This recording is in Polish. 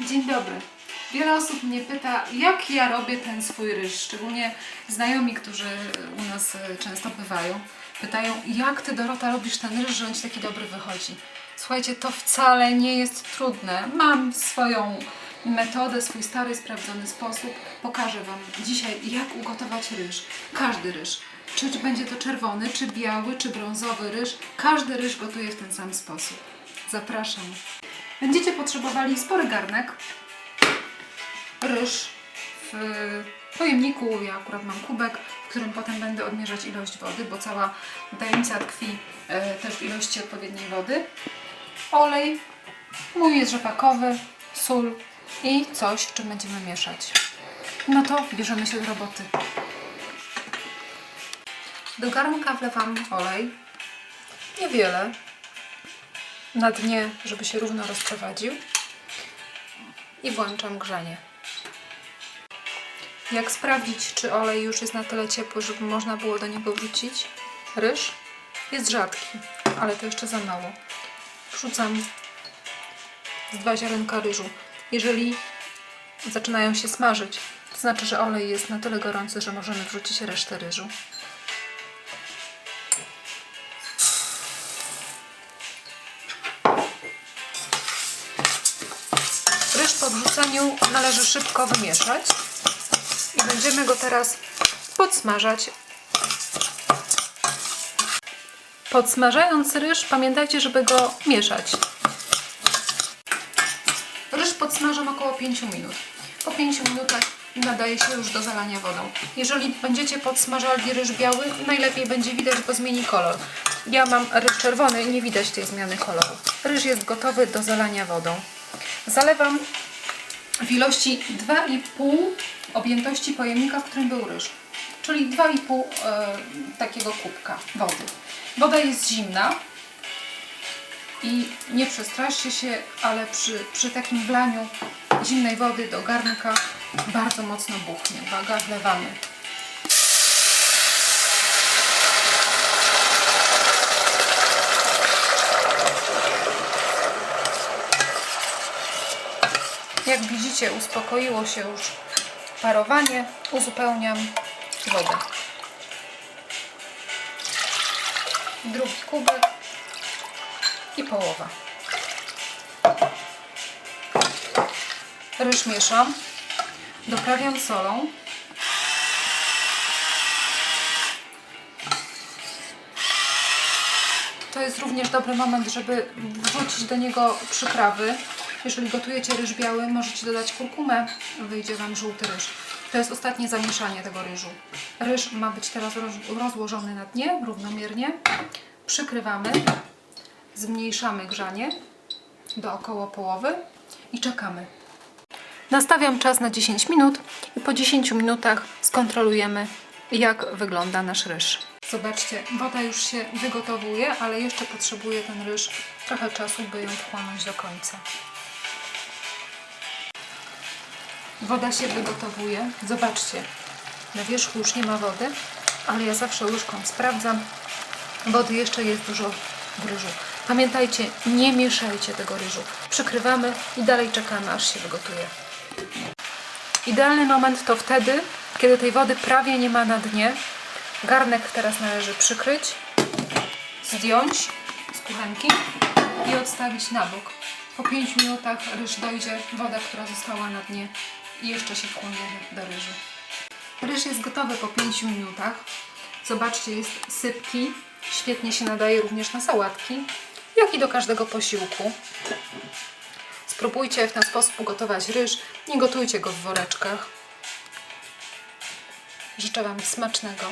Dzień dobry. Wiele osób mnie pyta, jak ja robię ten swój ryż, szczególnie znajomi, którzy u nas e, często bywają. Pytają, jak ty Dorota robisz ten ryż, że on ci taki dobry wychodzi. Słuchajcie, to wcale nie jest trudne. Mam swoją metodę, swój stary, sprawdzony sposób. Pokażę Wam dzisiaj, jak ugotować ryż. Każdy ryż. Czy będzie to czerwony, czy biały, czy brązowy ryż. Każdy ryż gotuję w ten sam sposób. Zapraszam. Będziecie potrzebowali spory garnek, ryż w pojemniku, ja akurat mam kubek, w którym potem będę odmierzać ilość wody, bo cała tajemnica tkwi e, też w ilości odpowiedniej wody. Olej, mój jest rzepakowy, sól i coś, czym będziemy mieszać. No to bierzemy się do roboty. Do garnka wlewam olej, niewiele, na dnie, żeby się równo rozprowadził i włączam grzanie. Jak sprawdzić, czy olej już jest na tyle ciepły, żeby można było do niego wrzucić ryż? Jest rzadki, ale to jeszcze za mało. Wrzucam z dwa ziarenka ryżu. Jeżeli zaczynają się smażyć, to znaczy, że olej jest na tyle gorący, że możemy wrzucić resztę ryżu. Ryż po wrzuceniu należy szybko wymieszać i będziemy go teraz podsmażać. Podsmażając ryż, pamiętajcie, żeby go mieszać. Ryż podsmażam około 5 minut. Po 5 minutach nadaje się już do zalania wodą. Jeżeli będziecie podsmażali ryż biały, najlepiej będzie widać, bo zmieni kolor. Ja mam ryż czerwony i nie widać tej zmiany koloru. Ryż jest gotowy do zalania wodą. Zalewam w ilości 2,5 objętości pojemnika, w którym był ryż. Czyli 2,5 e, takiego kubka wody. Woda jest zimna i nie przestraszcie się, ale przy, przy takim wlaniu zimnej wody do garnka bardzo mocno buchnie. Uwaga, wlewamy. Jak widzicie, uspokoiło się już parowanie. Uzupełniam wodę. Drugi kubek i połowa. Ryż mieszam. Doprawiam solą. To jest również dobry moment, żeby wrzucić do niego przyprawy. Jeżeli gotujecie ryż biały, możecie dodać kurkumę, wyjdzie Wam żółty ryż. To jest ostatnie zamieszanie tego ryżu. Ryż ma być teraz roz- rozłożony na dnie, równomiernie. Przykrywamy, zmniejszamy grzanie do około połowy i czekamy. Nastawiam czas na 10 minut i po 10 minutach skontrolujemy, jak wygląda nasz ryż. Zobaczcie, woda już się wygotowuje, ale jeszcze potrzebuje ten ryż trochę czasu, by ją wchłonąć do końca. Woda się wygotowuje. Zobaczcie, na wierzchu już nie ma wody, ale ja zawsze łyżką sprawdzam. Wody jeszcze jest dużo w ryżu. Pamiętajcie, nie mieszajcie tego ryżu. Przykrywamy i dalej czekamy, aż się wygotuje. Idealny moment to wtedy, kiedy tej wody prawie nie ma na dnie. Garnek teraz należy przykryć, zdjąć z kuchenki i odstawić na bok. Po 5 minutach ryż dojdzie, woda, która została na dnie i jeszcze się wchłonie do ryżu. Ryż jest gotowy po 5 minutach. Zobaczcie, jest sypki. Świetnie się nadaje również na sałatki, jak i do każdego posiłku. Spróbujcie w ten sposób ugotować ryż. Nie gotujcie go w woreczkach. Życzę Wam smacznego.